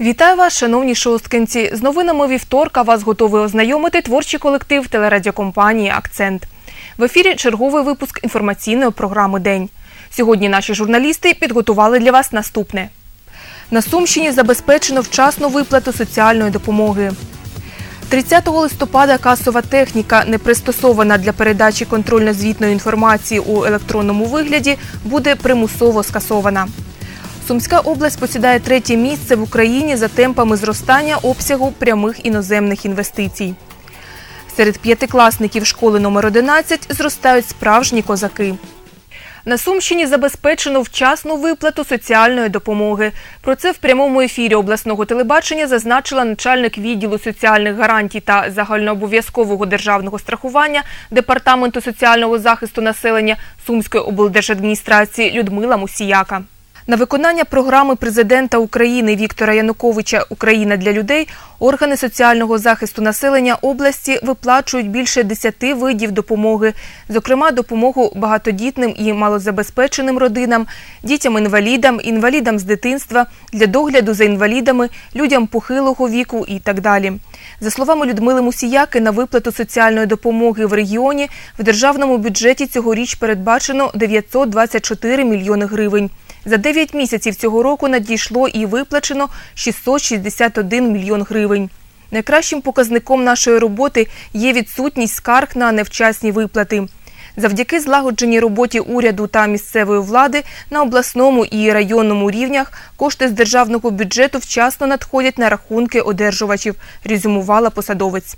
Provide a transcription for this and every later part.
Вітаю вас, шановні шосткинці. З новинами вівторка вас готовий ознайомити творчий колектив телерадіокомпанії Акцент. В ефірі черговий випуск інформаційної програми День. Сьогодні наші журналісти підготували для вас наступне. На Сумщині забезпечено вчасну виплату соціальної допомоги. 30 листопада касова техніка, не пристосована для передачі контрольно-звітної інформації у електронному вигляді, буде примусово скасована. Сумська область посідає третє місце в Україні за темпами зростання обсягу прямих іноземних інвестицій. Серед п'ятикласників школи номер 11 зростають справжні козаки. На Сумщині забезпечено вчасну виплату соціальної допомоги. Про це в прямому ефірі обласного телебачення зазначила начальник відділу соціальних гарантій та загальнообов'язкового державного страхування Департаменту соціального захисту населення Сумської облдержадміністрації Людмила Мусіяка. На виконання програми президента України Віктора Януковича Україна для людей органи соціального захисту населення області виплачують більше 10 видів допомоги, зокрема допомогу багатодітним і малозабезпеченим родинам, дітям-інвалідам, інвалідам з дитинства, для догляду за інвалідами, людям похилого віку і так далі. За словами Людмили Мусіяки, на виплату соціальної допомоги в регіоні в державному бюджеті цьогоріч передбачено 924 мільйони гривень. За 9 місяців цього року надійшло і виплачено 661 мільйон гривень. Найкращим показником нашої роботи є відсутність скарг на невчасні виплати. Завдяки злагодженій роботі уряду та місцевої влади на обласному і районному рівнях кошти з державного бюджету вчасно надходять на рахунки одержувачів, резюмувала посадовець.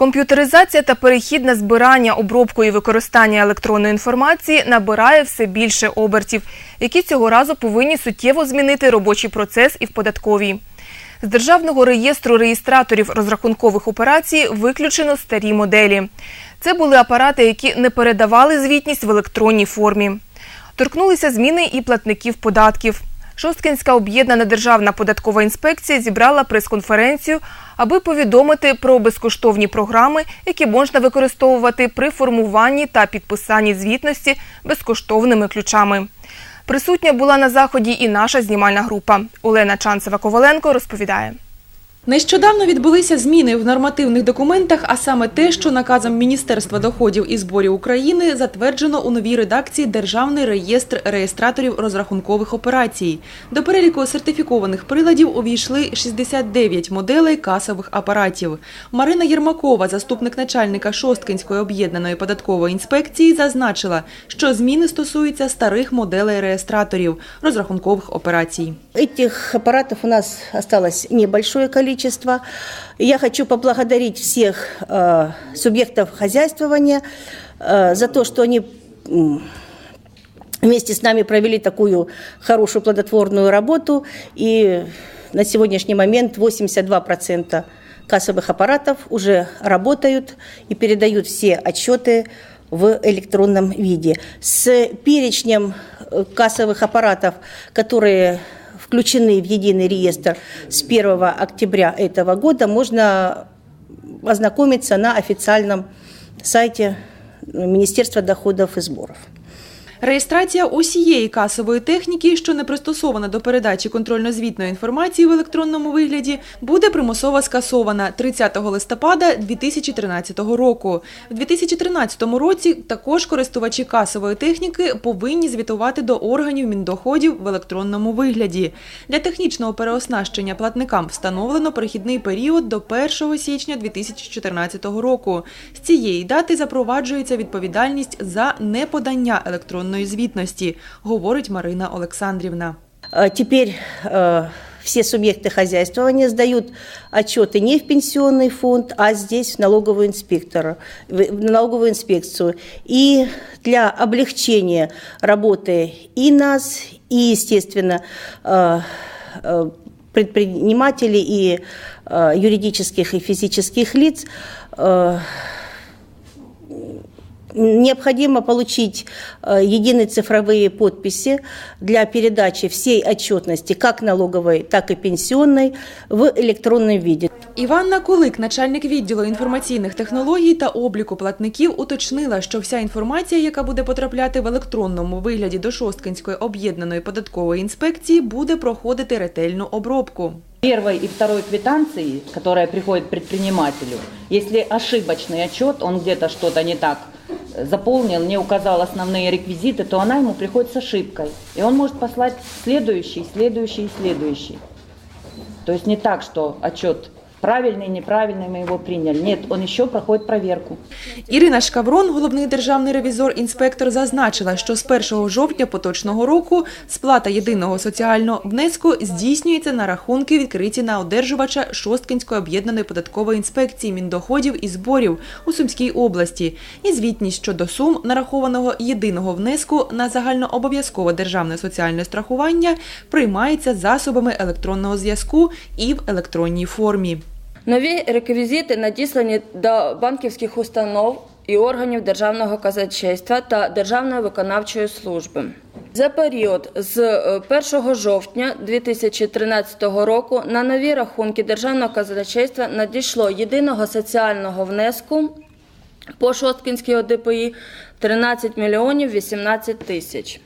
Комп'ютеризація та перехід на збирання, обробку і використання електронної інформації набирає все більше обертів, які цього разу повинні суттєво змінити робочий процес і в податковій. З державного реєстру реєстраторів розрахункових операцій виключено старі моделі. Це були апарати, які не передавали звітність в електронній формі. Торкнулися зміни і платників податків. Шосткинська об'єднана державна податкова інспекція зібрала прес-конференцію, аби повідомити про безкоштовні програми, які можна використовувати при формуванні та підписанні звітності безкоштовними ключами. Присутня була на заході і наша знімальна група. Олена Чанцева-Коваленко розповідає. Нещодавно відбулися зміни в нормативних документах, а саме те, що наказом Міністерства доходів і зборів України затверджено у новій редакції Державний реєстр реєстраторів розрахункових операцій. До переліку сертифікованих приладів увійшли 69 моделей касових апаратів. Марина Єрмакова, заступник начальника Шосткинської об'єднаної податкової інспекції, зазначила, що зміни стосуються старих моделей реєстраторів розрахункових операцій. Этих аппаратов у нас осталось небольшое количество. Я хочу поблагодарить всех э, субъектов хозяйствования э, за то, что они вместе с нами провели такую хорошую плодотворную работу. И на сегодняшний момент 82% кассовых аппаратов уже работают и передают все отчеты в электронном виде. С перечнем э, кассовых аппаратов, которые включены в единый реестр с 1 октября этого года, можно ознакомиться на официальном сайте Министерства доходов и сборов. Реєстрація усієї касової техніки, що не пристосована до передачі контрольно-звітної інформації в електронному вигляді, буде примусово скасована 30 листопада 2013 року. В 2013 році також користувачі касової техніки повинні звітувати до органів міндоходів в електронному вигляді. Для технічного переоснащення платникам встановлено перехідний період до 1 січня 2014 року. З цієї дати запроваджується відповідальність за неподання електронної звітності, говорить Марина Олександрівна. Э, Теперь э, все субъекты хозяйствования сдают отчеты не в пенсионный фонд, а здесь в налоговую, инспектору, в налоговую инспекцию. И для облегчения работы и нас, и, естественно, э, э, предпринимателей и э, юридических и физических лиц, э, Необходимо получить э, единые цифровые подписи для передачи всей отчетности, как налоговой, так и пенсионной, в электронном виде. Іванна Кулик, начальник відділу інформаційних технологій та обліку платників, уточнила, що вся інформація, яка буде потрапляти в електронному вигляді до Шосткинської об'єднаної податкової інспекції, буде проходити ретельну обробку. Первой и второй квитанции, которая приходит предпринимателю, если ошибочный отчет, он где-то что-то не так э, заполнил, не указал основные реквизиты, то она ему приходит с ошибкой. И он может послать следующий, следующий следующий. То есть не так, что отчет правильный, неправильный, мы его приняли. Нет, он еще проходит проверку. Ірина Шкаврон, головний державний ревізор-інспектор, зазначила, що з 1 жовтня поточного року сплата єдиного соціального внеску здійснюється на рахунки, відкриті на одержувача Шосткинської об'єднаної податкової інспекції міндоходів і зборів у Сумській області. І звітність щодо сум нарахованого єдиного внеску на загальнообов'язкове державне соціальне страхування приймається засобами електронного зв'язку і в електронній формі. Нові реквізити надіслані до банківських установ і органів Державного казначейства та Державної виконавчої служби. За період з е, 1 жовтня 2013 року на нові рахунки Державного казначейства надійшло єдиного соціального внеску по Шосткінській ОДПІ 13 мільйонів 18 тисяч.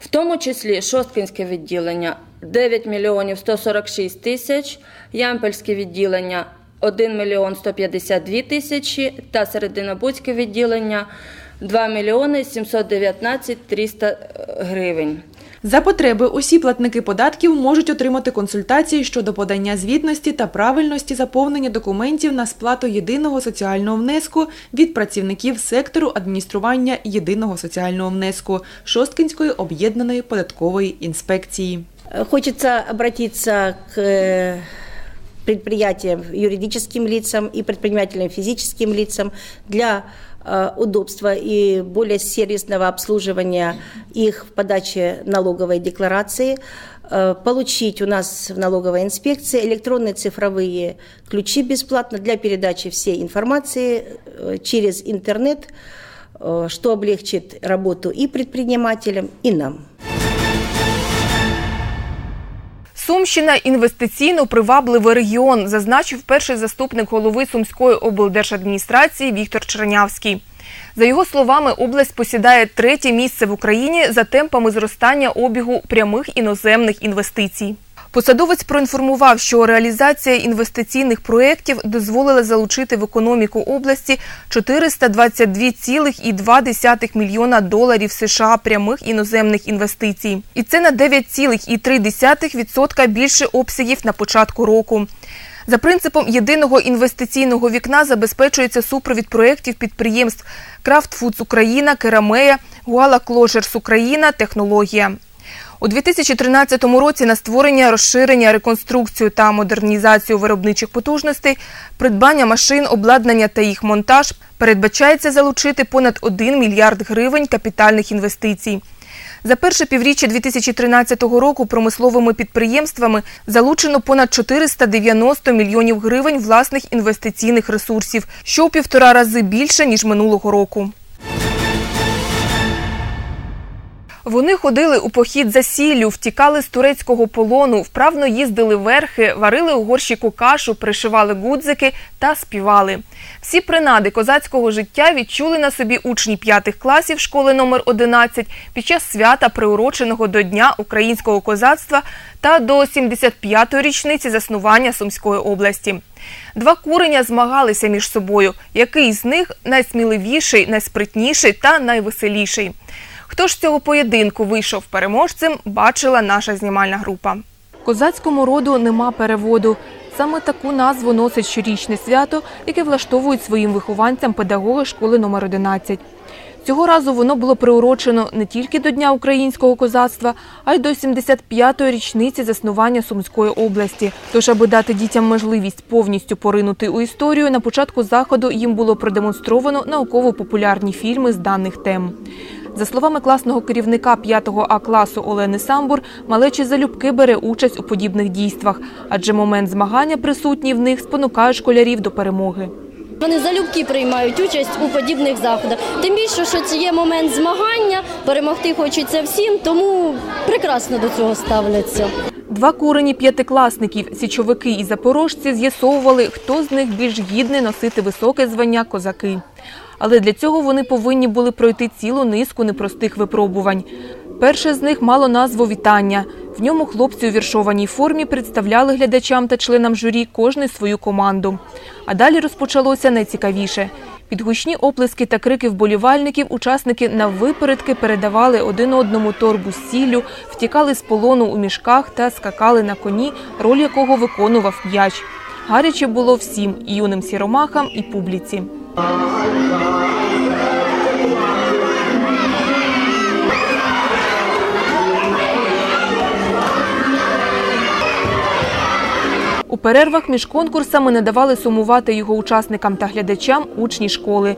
В тому числі Шосткінське відділення 9 мільйонів 146 тисяч, Ямпельське відділення 1 мільйон 152 тисячі та Серединобудське відділення 2 мільйони 719 300 гривень. За потреби усі платники податків можуть отримати консультації щодо подання звітності та правильності заповнення документів на сплату єдиного соціального внеску від працівників сектору адміністрування єдиного соціального внеску Шосткинської об'єднаної податкової інспекції. Э, Хочется обратиться к э, предприятиям, юридическим лицам и предпринимателям физическим лицам для э, удобства и более сервисного обслуживания их в подаче налоговой декларации получить у нас в налоговой инспекции электронные цифровые ключи бесплатно для передачи всей информации через интернет, что облегчит работу и предпринимателям, и нам. Сумщина інвестиційно привабливий регіон, зазначив перший заступник голови Сумської облдержадміністрації Віктор Чернявський. За його словами, область посідає третє місце в Україні за темпами зростання обігу прямих іноземних інвестицій. Посадовець проінформував, що реалізація інвестиційних проєктів дозволила залучити в економіку області 422,2 мільйона доларів США прямих іноземних інвестицій. І це на 9,3% більше обсягів на початку року. За принципом єдиного інвестиційного вікна забезпечується супровід проєктів підприємств Крафт Фудс Україна, Керамея, Гуала Кложерс Україна, Технологія. У 2013 році на створення, розширення, реконструкцію та модернізацію виробничих потужностей, придбання машин, обладнання та їх монтаж передбачається залучити понад 1 мільярд гривень капітальних інвестицій. За перше півріччя 2013 року промисловими підприємствами залучено понад 490 мільйонів гривень власних інвестиційних ресурсів, що у півтора рази більше, ніж минулого року. Вони ходили у похід за сіллю, втікали з турецького полону, вправно їздили верхи, варили у горщику кашу, пришивали гудзики та співали. Всі принади козацького життя відчули на собі учні п'ятих класів школи номер 11 під час свята, приуроченого до Дня українського козацтва та до 75-ї річниці заснування Сумської області. Два куреня змагалися між собою, який з них найсміливіший, найспритніший та найвеселіший. Хто ж з цього поєдинку вийшов переможцем, бачила наша знімальна група. Козацькому роду нема переводу. Саме таку назву носить щорічне свято, яке влаштовують своїм вихованцям педагоги школи номер 11. Цього разу воно було приурочено не тільки до Дня українського козацтва, а й до 75-ї річниці заснування Сумської області. Тож, аби дати дітям можливість повністю поринути у історію, на початку заходу їм було продемонстровано науково-популярні фільми з даних тем. За словами класного керівника 5 А класу Олени Самбур, малечі залюбки бере участь у подібних дійствах, адже момент змагання присутній в них спонукає школярів до перемоги. Вони залюбки приймають участь у подібних заходах. Тим більше, що це є момент змагання, перемогти хочеться всім, тому прекрасно до цього ставляться. Два курені п'ятикласників, січовики і запорожці з'ясовували, хто з них більш гідний носити високе звання козаки. Але для цього вони повинні були пройти цілу низку непростих випробувань. Перше з них мало назву вітання. В ньому хлопці у віршованій формі представляли глядачам та членам журі кожний свою команду. А далі розпочалося найцікавіше. Під гучні оплески та крики вболівальників учасники на випередки передавали один одному торбу сіллю, втікали з полону у мішках та скакали на коні, роль якого виконував м'яч. Гаряче було всім і юним сіромахам, і публіці. Перервах між конкурсами не давали сумувати його учасникам та глядачам учні школи.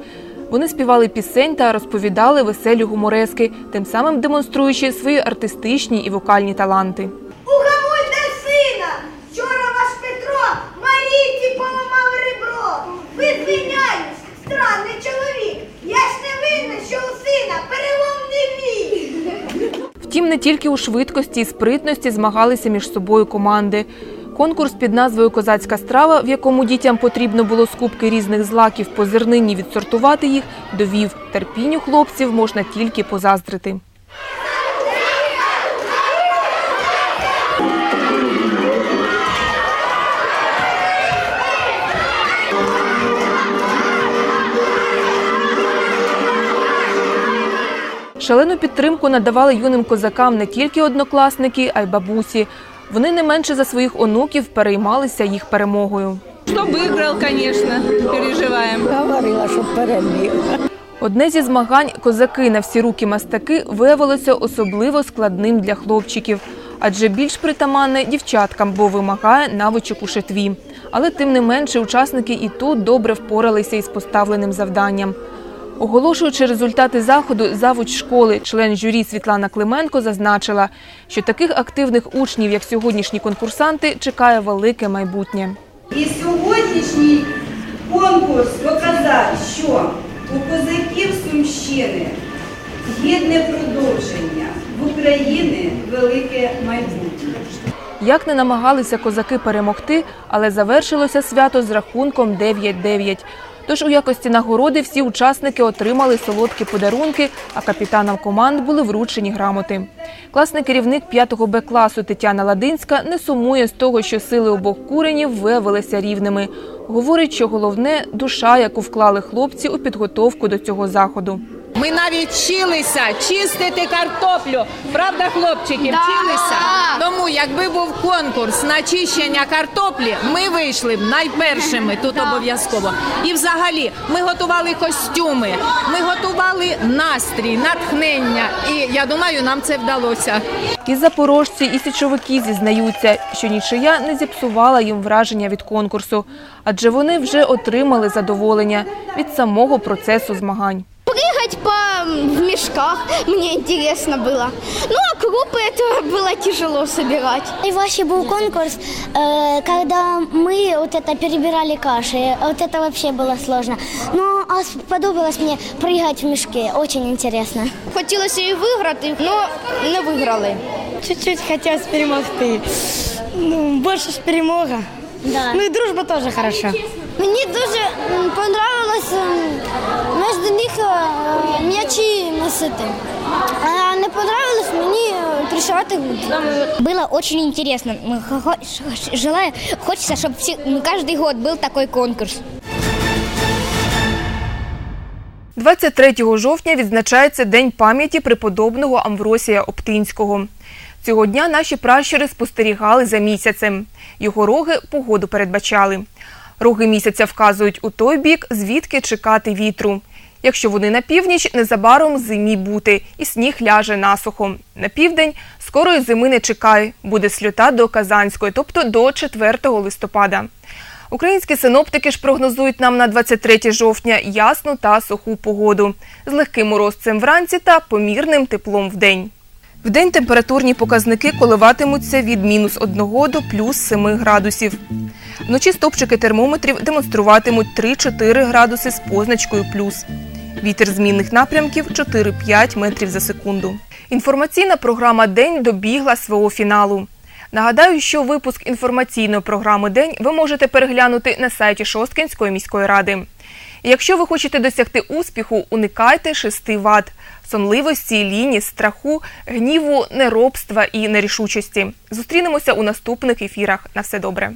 Вони співали пісень та розповідали веселі гуморески, тим самим демонструючи свої артистичні і вокальні таланти. Угамуйте сина! Вчора ваш Петро Марійці поламав ребро. Ви звиняюсь, странний чоловік. Я ж не винна, що у сина перелом не мій. Втім, не тільки у швидкості і спритності змагалися між собою команди. Конкурс під назвою Козацька страва, в якому дітям потрібно було з кубки різних злаків по зернині відсортувати їх, довів терпінню хлопців можна тільки позаздрити. Шалену підтримку надавали юним козакам не тільки однокласники, а й бабусі. Вони не менше за своїх онуків переймалися їх перемогою. Что выиграл, конечно, переживаем. Говорила, що переміг. Одне зі змагань козаки на всі руки мастаки виявилося особливо складним для хлопчиків, адже більш притаманне дівчаткам, бо вимагає навичок у шитві. Але тим не менше учасники і тут добре впоралися із поставленим завданням. Оголошуючи результати заходу, завуч школи, член журі Світлана Клименко зазначила, що таких активних учнів, як сьогоднішні конкурсанти, чекає велике майбутнє. І сьогоднішній конкурс показав, що у козаків Сумщини гідне продовження в Україні велике майбутнє. Як не намагалися козаки перемогти, але завершилося свято з рахунком 9-9. Тож у якості нагороди всі учасники отримали солодкі подарунки, а капітанам команд були вручені грамоти. Класний керівник 5-го Б класу Тетяна Ладинська не сумує з того, що сили обох куренів виявилися рівними. Говорить, що головне душа, яку вклали хлопці у підготовку до цього заходу. Ми навіть вчилися чистити картоплю. Правда, хлопчики, вчилися. Тому, якби був конкурс на чищення картоплі, ми вийшли б найпершими тут обов'язково. І взагалі ми готували костюми, ми готували настрій, натхнення. І я думаю, нам це вдалося. І запорожці, і січовики зізнаються, що нічия не зіпсувала їм враження від конкурсу, адже вони вже отримали задоволення від самого процесу змагань. Прыгать по в мешках мне интересно было. Ну а крупы это было тяжело собирать. И вообще был конкурс, э, когда мы вот это перебирали каши. Вот это вообще было сложно. Но а сподобалось мне прыгать в мешке. Очень интересно. Хотілося і виграти, але не виграли. Чуть-чуть хотілося перемогти. Ну, більше ж перемога. Да. Ну і дружба теж хороша. Мені дуже м, понравилось м, між них е, м'ячі носити. А не понравилось мені е, пришивати гудзики. Было очень интересно. Желаю, хочется, чтобы каждый год был такой конкурс. 23 жовтня відзначається День пам'яті преподобного Амвросія Оптинського. Цього дня наші пращури спостерігали за місяцем. Його роги погоду передбачали. Роги місяця вказують у той бік, звідки чекати вітру. Якщо вони на північ, незабаром зимі бути, і сніг ляже насухо. На південь скорої зими не чекай, буде сльота до Казанської, тобто до 4 листопада. Українські синоптики ж прогнозують нам на 23 жовтня ясну та суху погоду з легким морозцем вранці та помірним теплом вдень. Вдень температурні показники коливатимуться від мінус 1 до плюс 7 градусів. Вночі стопчики термометрів демонструватимуть 3-4 градуси з позначкою плюс. Вітер змінних напрямків 4-5 метрів за секунду. Інформаційна програма День добігла свого фіналу. Нагадаю, що випуск інформаційної програми День ви можете переглянути на сайті Шосткинської міської ради. Якщо ви хочете досягти успіху, уникайте шести вад – сонливості, ліні, страху, гніву, неробства і нерішучості. Зустрінемося у наступних ефірах. На все добре.